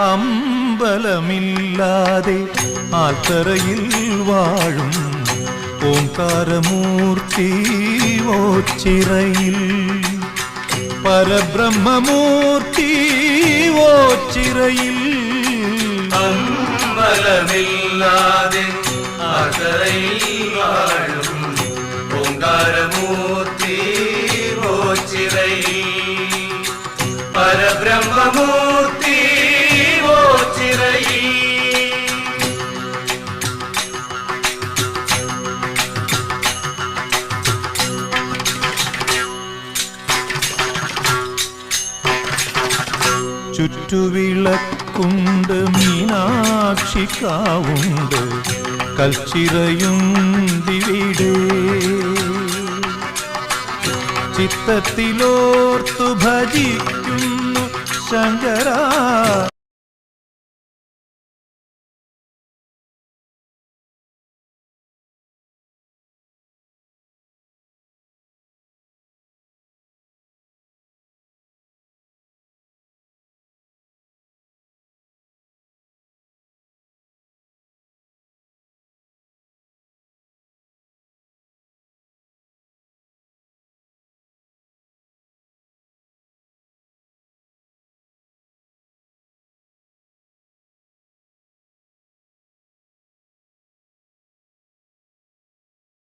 അമ്പലമില്ലാതെ ആൽത്തറയിൽ വാഴും ഓംകാരമൂർത്തി ഓച്ചിറയിൽ. പരബ്രഹ്മമൂർത്തി ഓച്ചിറയിൽ. അമ്പലമില്ലാതെ ആൽത്തറയിൽ വാഴും ഓ ഓച്ചിറയിൽ. പരബ്രഹ്മമൂർത്തി ചുറ്റുവിളക്കുണ്ട് മീനാക്ഷിക്കാവുണ്ട് കൽച്ചിറയും കൽച്ചിറയുണ്ടിവിടെ ചിത്തത്തിലോർത്തു ഭജിക്കുന്നു ശങ്കര